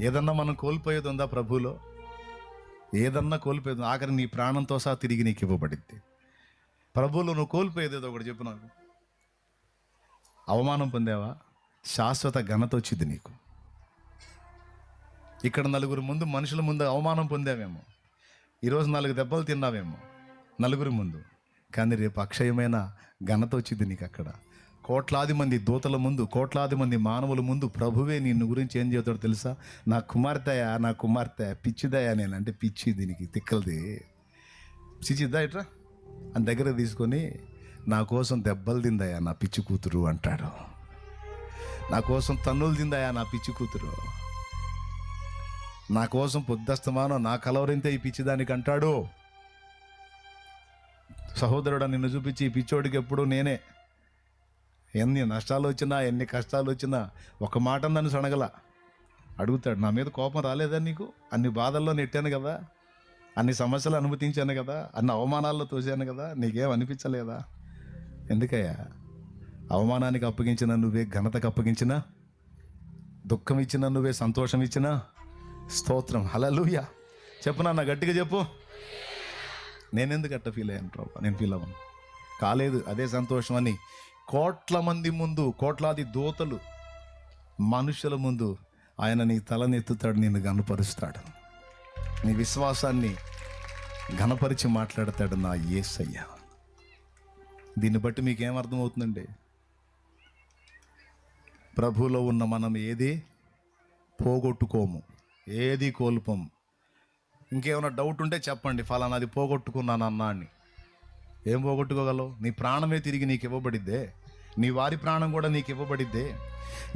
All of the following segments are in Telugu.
ఏదన్నా మనం కోల్పోయేది ఉందా ప్రభువులో ఏదన్నా కోల్పోయేది ఆఖరి నీ ప్రాణంతో సహా తిరిగి నీకు ఇవ్వబడింది. ప్రభువులో నువ్వు కోల్పోయేది ఏదో ఒకటి చెప్పు నాకు. అవమానం పొందావా? శాశ్వత ఘనత వచ్చింది నీకు. ఇక్కడ నలుగురు ముందు మనుషుల ముందు అవమానం పొందావేమో. ఈరోజు నాలుగు దెబ్బలు తిన్నావేమో నలుగురి ముందు. కానీ రేపు అక్షయమైన ఘనత వచ్చింది నీకు అక్కడ. కోట్లాది మంది దూతల ముందు కోట్లాది మంది మానవుల ముందు ప్రభువే నిన్ను గురించి ఏం చెబుతాడో తెలుసా? నా కుమార్తెయా నా కుమార్తె పిచ్చిదయా నేను. అంటే పిచ్చి దీనికి తిక్కలది. పిచ్చిద్దా ఇట్రా? అని దగ్గర తీసుకొని నా కోసం దెబ్బలు తిందయా నా పిచ్చి కూతురు అంటాడు. నా కోసం తన్నులు తిందయా నా పిచ్చి కూతురు. నా కోసం పొద్దస్తమానం నా కలవరింతే ఈ పిచ్చిదానికి అంటాడు. సహోదరుడు నిన్ను చూపించి ఈ పిచ్చోడికి ఎప్పుడు నేనే ఎన్ని నష్టాలు వచ్చినా ఎన్ని కష్టాలు వచ్చినా ఒక మాట నన్ను సనగల అడుగుతాడు నా మీద కోపం రాలేదా నీకు? అన్ని బాధల్లో నెట్టాను కదా. అన్ని సమస్యలు అనుమతించాను కదా. అన్ని అవమానాల్లో తోసాను కదా. నీకేం అనిపించలేదా? ఎందుకయ్యా? అవమానానికి అప్పగించిన నువ్వే ఘనతకు అప్పగించినా దుఃఖం ఇచ్చిన నువ్వే సంతోషం ఇచ్చినా స్తోత్రం హలలుయ చెప్పు నాన్న గట్టిగా చెప్పు. నేనెందుకు అట్ట ఫీల్ అయ్యాను ప్రభా? నేను ఫీల్ అవ్వను. కాలేదు అదే సంతోషం అని కోట్ల మంది ముందు కోట్లాది దూతలు మనుషుల ముందు ఆయన నీ తలనెత్తుతాడు నిన్ను గనపరుస్తాడు నీ విశ్వాసాన్ని ఘనపరిచి మాట్లాడతాడు నా ఏసయ్య. దీన్ని బట్టి మీకేం అర్థమవుతుందండి? ప్రభువులో ఉన్న మనం ఏది పోగొట్టుకోము ఏది కోల్పోము. ఇంకేమైనా డౌట్ ఉంటే చెప్పండి ఫలానాది పోగొట్టుకున్నాను అన్నా అని. ఏం పోగొట్టుకోగలవు? నీ ప్రాణమే తిరిగి నీకు ఇవ్వబడిద్దే. నీ వారి ప్రాణం కూడా నీకు ఇవ్వబడిద్దే.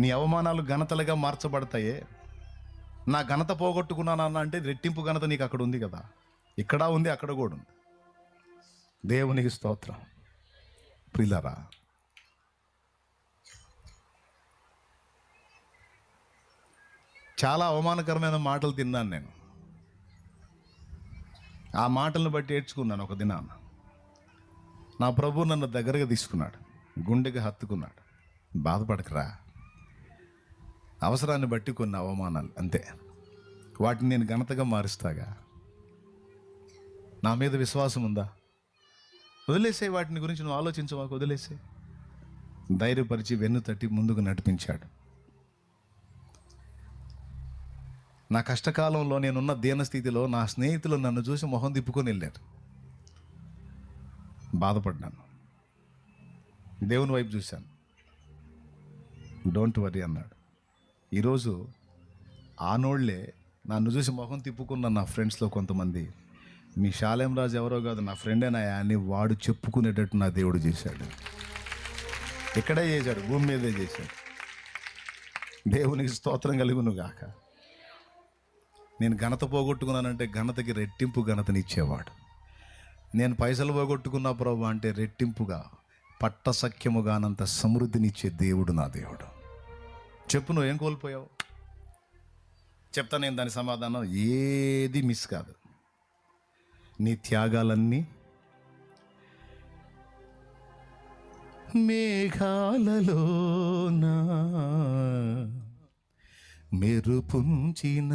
నీ అవమానాలు ఘనతలుగా మార్చబడతాయే. నా ఘనత పోగొట్టుకున్నానన్న అంటే రెట్టింపు ఘనత నీకు అక్కడ ఉంది కదా. ఇక్కడ ఉంది అక్కడ కూడా ఉంది. దేవునికి స్తోత్రం. ప్రిలరా చాలా అవమానకరమైన మాటలు తిన్నాను నేను. ఆ మాటలను బట్టి ఏడ్చుకున్నాను ఒక దినాన. నా ప్రభు నన్ను దగ్గరగా తీసుకున్నాడు గుండెకి హత్తుకున్నాడు. బాధపడకరా. అవసరాన్ని బట్టి కొన్ని అవమానాలు అంతే. వాటిని నేను ఘనతగా మారుస్తాగా. నా మీద విశ్వాసం ఉందా? వదిలేసే వాటిని గురించి నువ్వు ఆలోచించవాకు వదిలేసే ధైర్యపరిచి వెన్ను తట్టి ముందుకు నడిపించాడు. నా కష్టకాలంలో నేనున్న దీనస్థితిలో నా స్నేహితులు నన్ను చూసి మొహం తిప్పుకొని వెళ్ళారు. బాధపడ్డాను. దేవుని వైపు చూశాను. డోంట్ వరీ అన్నాడు. ఈరోజు ఆనోళ్ళే నన్ను చూసి మొహం తిప్పుకున్న నా ఫ్రెండ్స్లో కొంతమంది మీ శాలేం రాజు ఎవరో కాదు నా ఫ్రెండేనాయా అని వాడు చెప్పుకునేటట్టు నా దేవుడు చేశాడు. ఇక్కడే చేశాడు భూమి మీదే చేశాడు. దేవునికి స్తోత్రం కలుగును గాక. నేను ఘనత పోగొట్టుకున్నానంటే ఘనతకి రెట్టింపు ఘనతనిచ్చేవాడు నేను పైసలు పోగొట్టుకున్నా ప్రభు అంటే రెట్టింపుగా పట్టసఖ్యముగానంత సమృద్ధినిచ్చే దేవుడు నా దేవుడు. చెప్పు నువ్వేం ఏం కోల్పోయావు? చెప్తా నేను దాని సమాధానం. ఏది మిస్ కాదు. నీ త్యాగాలన్నీ మేఘాలలోనా మెరుపుంచిన